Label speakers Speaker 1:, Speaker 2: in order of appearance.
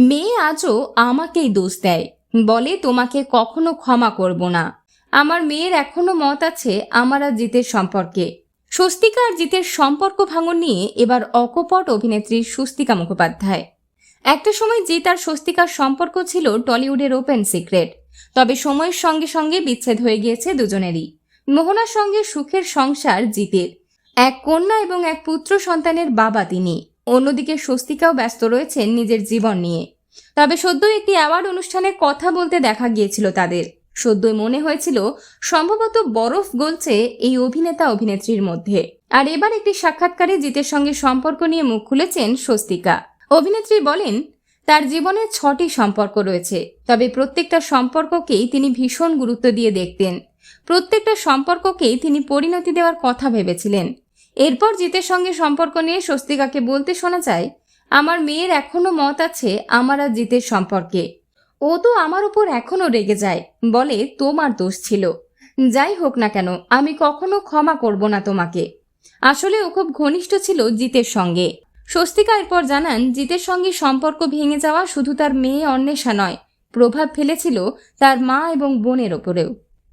Speaker 1: মেয়ে আজও আমাকেই দোষ দেয়। বলে, তোমাকে কখনো ক্ষমা করব না। আমার মেয়ের এখনও মত আছে আমার আর জিতের সম্পর্কে। স্বস্তিকা আর জিতের সম্পর্ক ভাঙন নিয়ে এবার অকপট অভিনেত্রী স্বস্তিকা মুখোপাধ্যায়। একটা সময় জিত আর স্বস্তিকার সম্পর্ক ছিল টলিউডের ওপেন সিক্রেট। তবে সময়ের সঙ্গে সঙ্গে বিচ্ছেদ হয়ে গিয়েছে দুজনেরই। মোহনার সঙ্গে সুখের সংসার জিতের। এক কন্যা এবং এক পুত্র সন্তানের বাবা তিনি। অন্যদিকে স্বস্তিকাও ব্যস্ত রয়েছেন নিজের জীবন নিয়ে। তবে সদ্যই একটি অ্যাওয়ার্ড অনুষ্ঠানে কথা বলতে দেখা গিয়েছিল তাদের। সদ্যই মনে হয়েছিল, সম্ভবত বরফ গলছে এই অভিনেতা অভিনেত্রীর মধ্যে। আর এবার একটি সাক্ষাৎকারে জিতের সঙ্গে সম্পর্ক নিয়ে মুখ খুলেছেন স্বস্তিকা। অভিনেত্রী বলেন, তার জীবনে ছটি সম্পর্ক রয়েছে, তবে প্রত্যেকটা সম্পর্ককেই তিনি ভীষণ গুরুত্ব দিয়ে দেখতেন। প্রত্যেকটা সম্পর্ককেই তিনি পরিণতি দেওয়ার কথা ভেবেছিলেন। এরপর জিতের সঙ্গে সম্পর্ক নিয়ে স্বস্তিকাকে বলতে শোনা যায়, আমার মেয়ের এখনও মত আছে আমার আর জিতের সম্পর্কে। ও তো আমার উপর এখনও রেগে যায়। বলে তোমার দোষ ছিল। যাই হোক না কেন, আমি কখনো ক্ষমা করব না তোমাকে। আসলে ও খুব ঘনিষ্ঠ ছিল জিতের সঙ্গে। স্বস্তিকা এরপর জানান, জিতের সঙ্গে সম্পর্ক ভেঙে যাওয়া শুধু তার মেয়ে অন্বেষা নয়, প্রভাব ফেলেছিল তার মা এবং বোনের ওপরেও।